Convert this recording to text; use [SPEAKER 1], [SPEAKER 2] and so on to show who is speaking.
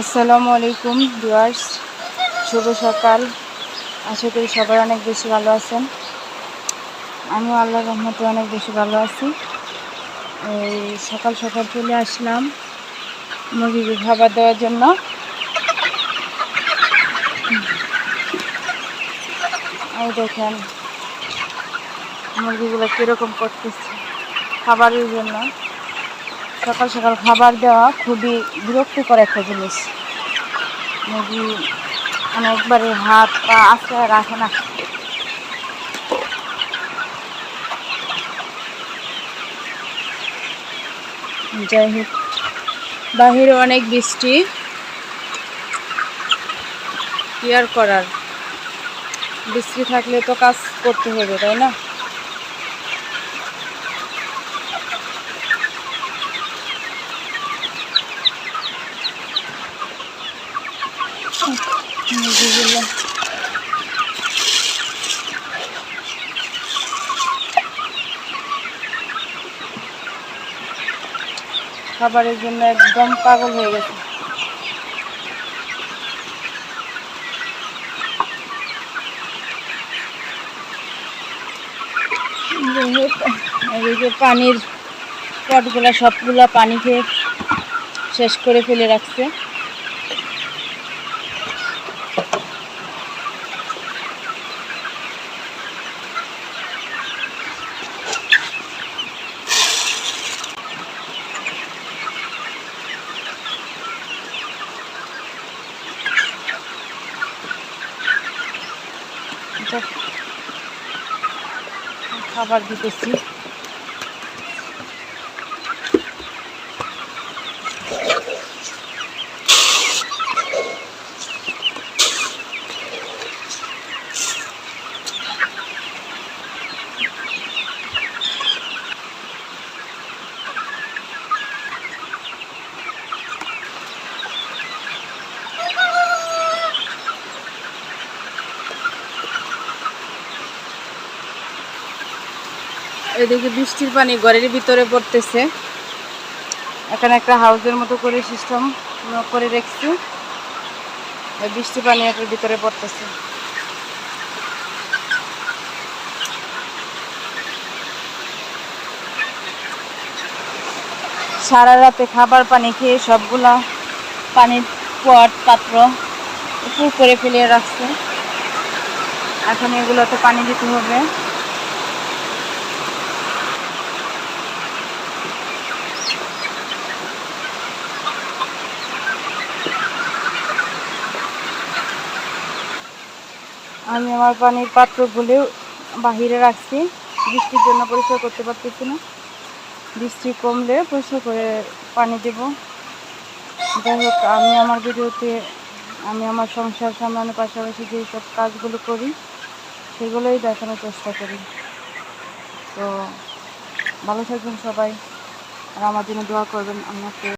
[SPEAKER 1] আসসালামু আলাইকুম, ভিউয়ার্স। শুভ সকাল। আশা করি সবাই অনেক বেশি ভালো আছেন। আমিও আল্লাহর রহমতে অনেক বেশি ভালো আছি। এই সকাল সকাল চলে আসলাম মুরগিকে খাবার দেওয়ার জন্য। এই দেখেন, মুরগিগুলো কীরকম করতেছে খাবারের জন্য। সকাল সকাল খাবার দেওয়া খুবই বিরক্তিকর একটা জিনিস। মুরগি একবারে হাত পা আস্তে রাখে না। যাই হোক, বাহিরে অনেক বৃষ্টি। কি আর করার? বৃষ্টি থাকলে তো কাজ করতে হবে, তাই না? খাবারের জন্য একদম পাগল হয়ে গেছে। পানির পটগুলা সবগুলা পানি খেয়ে শেষ করে ফেলে রাখছে। খাবার দিতেছি। এদিকে বৃষ্টির পানি ঘরের ভিতরে পড়তেছে। এখানে একটা হাউসের মতো করে সিস্টেম করে রেখেছি। বৃষ্টি পানি এটার ভিতরে পড়তেছে। সারা রাতে খাবার পানি খেয়ে সবগুলা পানির পট, পাত্র উপর করে ফেলে রাখছে। এখন এগুলোতে পানি দিতে হবে। আমি আমার পানির পাত্রগুলো বাহিরে রাখছি। বৃষ্টির জন্য পরিষ্কার করতে পারতেছি না। বৃষ্টি কমলে পরিষ্কার করে পানি দেব। যাই হোক, আমি আমার ভিডিওতে, আমি আমার সংসার সামলানোর পাশাপাশি যেই সব কাজগুলো করি, সেগুলোই দেখানোর চেষ্টা করি। তো, ভালো থাকবেন সবাই, আর আমার জন্য দোয়া করবেন। আমাকে